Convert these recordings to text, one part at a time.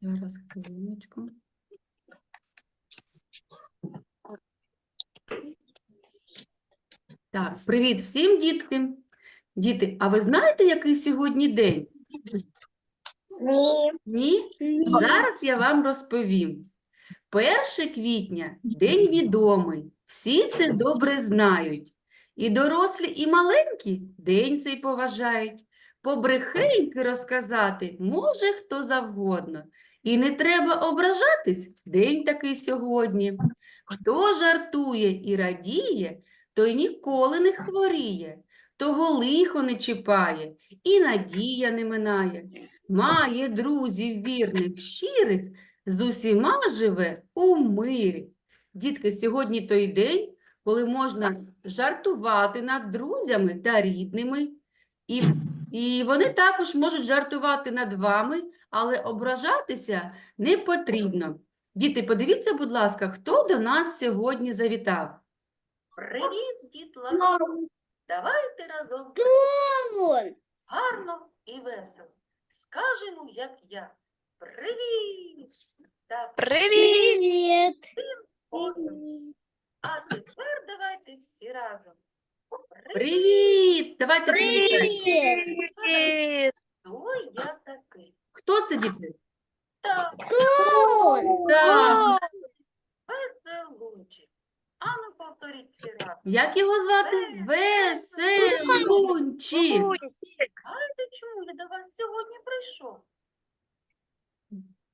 Зараз хвилиночку. Так, привіт всім, дітки. Діти, а ви знаєте, який сьогодні день? Ні. Ні? Зараз я вам розповім. 1 квітня – день відомий, всі це добре знають. І дорослі, і маленькі день цей поважають. Побрехеньки розказати може хто завгодно. І не треба ображатись, день такий сьогодні. Хто жартує і радіє, той ніколи не хворіє, того лихо не чіпає, і надія не минає. Має друзів вірних, щирих, з усіма живе у мирі. Дітки, сьогодні той день, коли можна жартувати над друзями та рідними, і, і вони також можуть жартувати над вами, але ображатися не потрібно. Діти, подивіться, будь ласка, хто до нас сьогодні завітав? Привіт, дітлахи! Давайте разом гарно і весело. Скажемо, як я. Привіт! Так, Привіт. кожен. А тепер давайте всі разом. Привіт! Давайте привітаємо. Привіт. Привіт! Хто я такий? Хто це, діти? Так, Клоун. Так. веселунчик. Ану, повторіть всі разом. Як його звати? Веселунчик. Знаєте, чому я до вас сьогодні прийшов?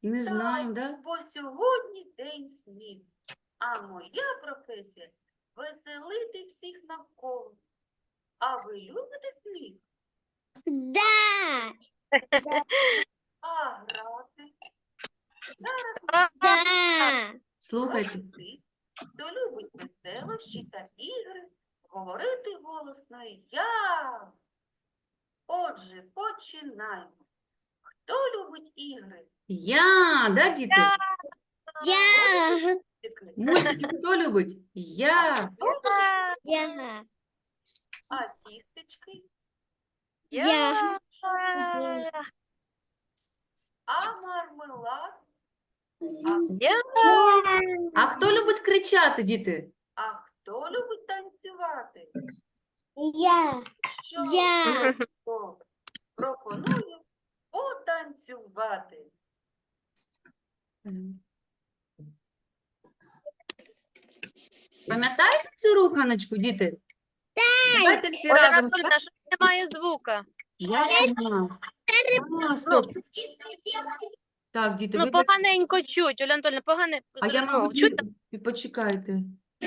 Не знаю, да? Бо сьогодні день сміх, а моя професія веселити всіх навколо. А ви любите сміх? Да. А грати? Зараз Да. Слухайте. ти, хто любить веселощі та ігри, говорити голосно я. Отже, починаємо. Хто любить ігри? Я, да, діти? Я. Мультики хто любить? Я. Я. А тістечки? Я. А мармелад? А хто любить кричати, діти? А хто любить танцювати? Я. Що Я. пропоную потанцювати. Пам'ятаєте цю руханочку, діти? Давайте всі Оля разом. Анатольевна, що немає звука? Я знаю. А, стоп. Так, діти, Ну, поганенько чуть, Оля Анатольевна, погане. А я можу... чуть, Почекайте.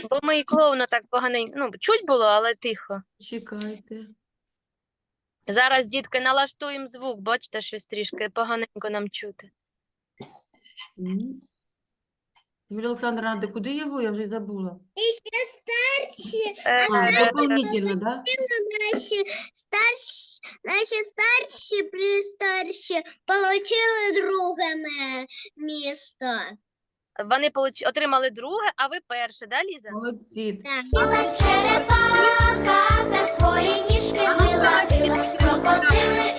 бо ми і клоуна так поганенько. Ну, чуть було, але тихо. Чекайте. Зараз, дітки, налаштуємо звук, бачите, щось трішки поганенько нам чути. М. Юлія Олександровна, ти куди його? Я вже й забула. Еще старші, А, Е, дополнительно, да? наші старші, наші старші пристарші получили друге ме- місто. Вони получ... отримали друге, а ви перше, да, Ліза? Молодці. Так. Черепаха на свої ніжки мила, крокодили,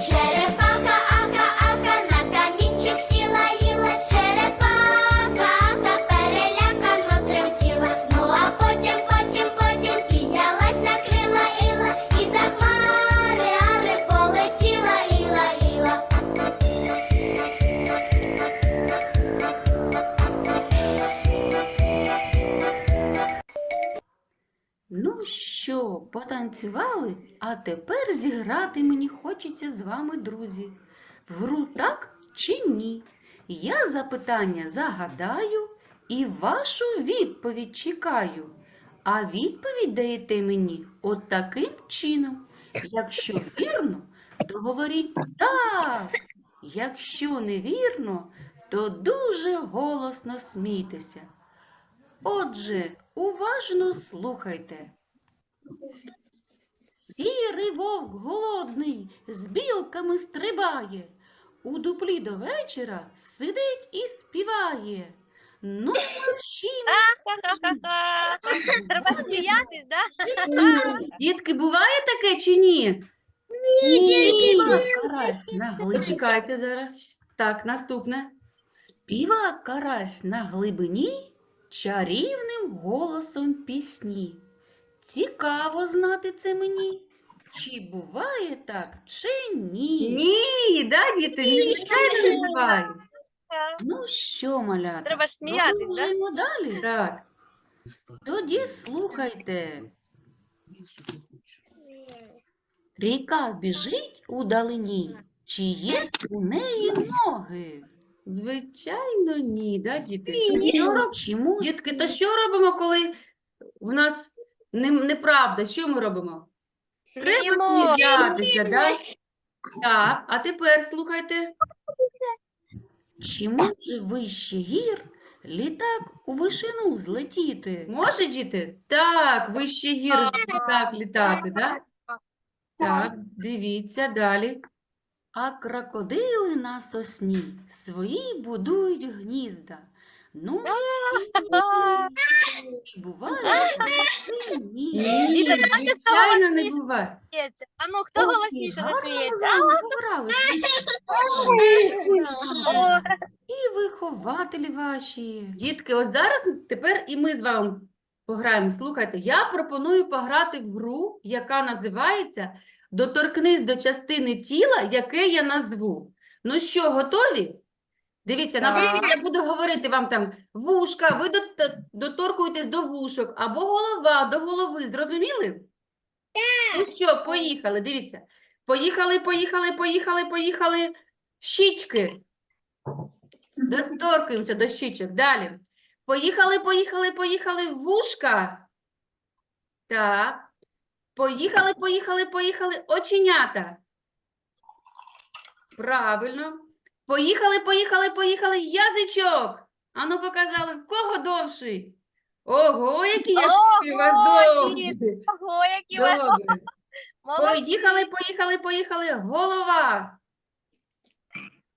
Check. Що, потанцювали? А тепер зіграти мені хочеться з вами, друзі. В гру так чи ні? Я запитання загадаю і вашу відповідь чекаю. А відповідь даєте мені от таким чином. Якщо вірно, то говоріть так. Якщо невірно, то дуже голосно смійтеся. Отже, уважно слухайте. Сірий вовк голодний з білками стрибає. У дуплі до вечора сидить і співає. Ну, Ха-ха-ха-ха. Треба сміятись, да? Дітки, буває таке чи ні? Ні, карась на глибині. Почекайте зараз. Так, наступне. Співа карась на глибині чарівним голосом пісні. Цікаво знати це мені. Чи буває так, чи ні? Ні, да, діти, не буває. Ну що, малята, Треба ж сміятись, да? продовжуємо далі? Так. Тоді слухайте. Ріка біжить у далині, чи є у неї ноги? Звичайно, ні, да, діти? Ні. Що роб- Чому? Дітки, то що робимо, коли в нас не- неправда? Що ми робимо? Треба Сміємо. сміятися, да? Так, а тепер слухайте. Чи може вище гір літак у вишину злетіти? Може, діти? Так, вище гір так літати, да? Так, дивіться далі. А крокодили на сосні свої будують гнізда. Ну, буває, ні. Ні, Діти, хто звичайно, не голосніше буває. Сміється. А ну, хто і голосніше гарно засміється? ви з. О, І вихователі ваші. Дітки, от зараз тепер і ми з вами пограємо. Слухайте, я пропоную пограти в гру, яка називається Доторкнись до частини тіла, яке я назву. Ну що, готові? Дивіться, наприклад, я буду говорити вам там вушка, ви дот- доторкуєтесь до вушок, або голова до голови. Зрозуміли? Так. Ну що, поїхали, дивіться. Поїхали, поїхали, поїхали, поїхали. Щічки. Доторкуємося до щічок. Далі. Поїхали, поїхали, поїхали. Вушка. Так. Поїхали, поїхали, поїхали. Оченята. Правильно. Поїхали, поїхали, поїхали. Язичок. Ану показали, в кого довший? Ого, які язички у вас довгі. Ого, які Добре. Поїхали, поїхали, поїхали. Голова.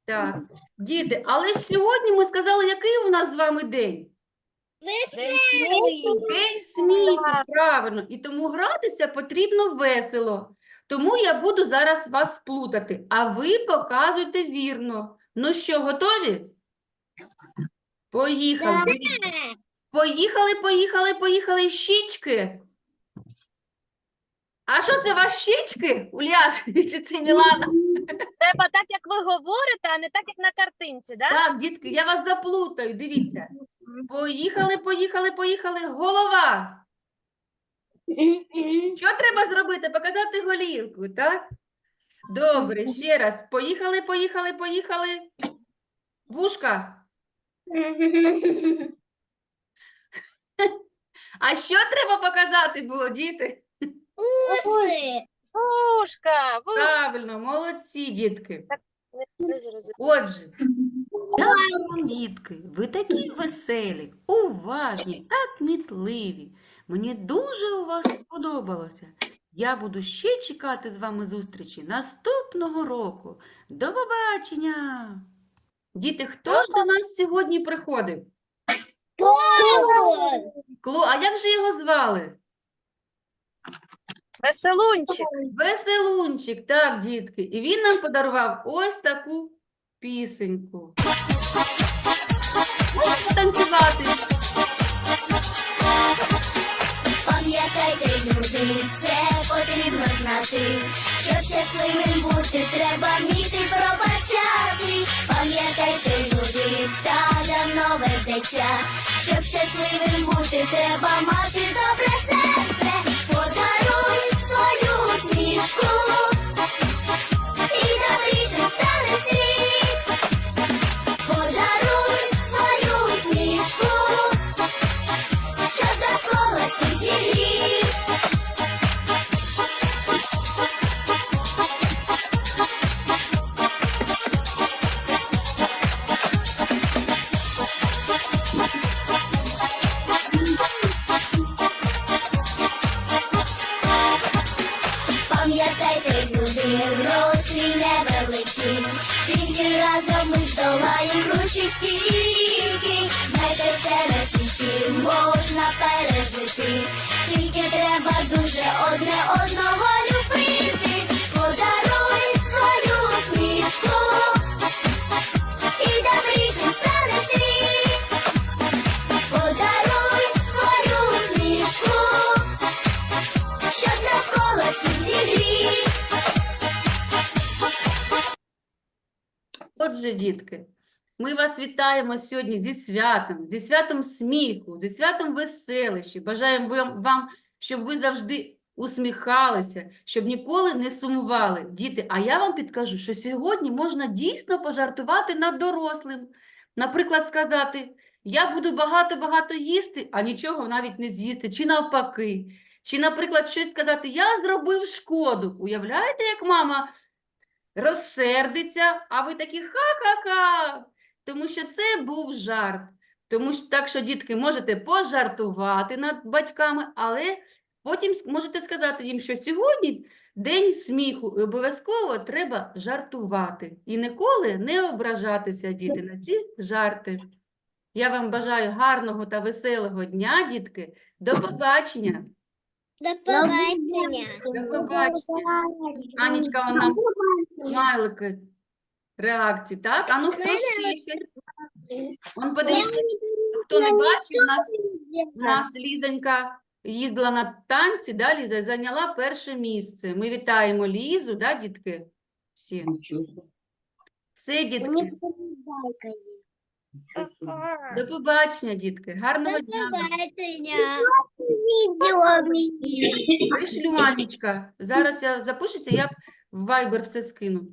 Так, діти, але ж сьогодні ми сказали, який у нас з вами день? Веселий. День сміху, правильно. І тому гратися потрібно весело. Тому я буду зараз вас плутати, а ви показуйте вірно. Ну що, готові? Поїхали. Поїхали, поїхали, поїхали. Щічки. А що це ваші щічки, Уляш? Чи це Мілана? Треба так, як ви говорите, а не так, як на картинці, да? Так, дітки, я вас заплутаю. Дивіться. Поїхали, поїхали, поїхали. Голова. Що треба зробити? Показати голівку, так? Добре, ще раз. Поїхали, поїхали, поїхали. Вушка. А що треба показати було, діти? Уси. Вушка, ву- Правильно, молодці, дітки. Не. Отже, дітки, ви такі веселі, уважні та кмітливі. Мені дуже у вас сподобалося. Я буду ще чекати з вами зустрічі наступного року. До побачення! Діти, хто ж до нас сьогодні приходив? Кло, а як же його звали? Веселунчик. Веселунчик, так, дітки. І він нам подарував ось таку пісеньку. Можемо танцювати. Пам'ятайте, люди, це потрібно знати. Щоб щасливим бути, треба вміти пробачати. Пам'ятайте, люди, та давно ведеться. Щоб щасливим бути, треба мати добре серце. Тільки разом ми здолаєм руші всі ріки. Знайте, все на можна пережити, тільки треба дуже одне одного любити. Подаруй Отже, дітки, ми вас вітаємо сьогодні зі святом, зі святом сміху, зі святом веселищі. Бажаємо вам, щоб ви завжди усміхалися, щоб ніколи не сумували. Діти, а я вам підкажу, що сьогодні можна дійсно пожартувати над дорослим. Наприклад, сказати, я буду багато-багато їсти, а нічого навіть не з'їсти, чи навпаки. Чи, наприклад, щось сказати, я зробив шкоду. Уявляєте, як мама розсердиться, а ви такі ха-ха-ха, тому що це був жарт. Тому що так що, дітки, можете пожартувати над батьками, але потім можете сказати їм, що сьогодні день сміху, і обов'язково треба жартувати. І ніколи не ображатися, діти, на ці жарти. Я вам бажаю гарного та веселого дня, дітки. До побачення. До побачення. До побачення. Анічка, вона смайлики реакції, так? А ну хто ще щось? Он подивіться, хто не бачив, у нас, у нас Лізонька їздила на танці, да, Ліза, і зайняла перше місце. Ми вітаємо Лізу, да, дітки? Всі. Все, дітки. До побачення, дітки. Гарного До дня. Пришлю, Анічка. Зараз я запишуся, я в Viber все скину.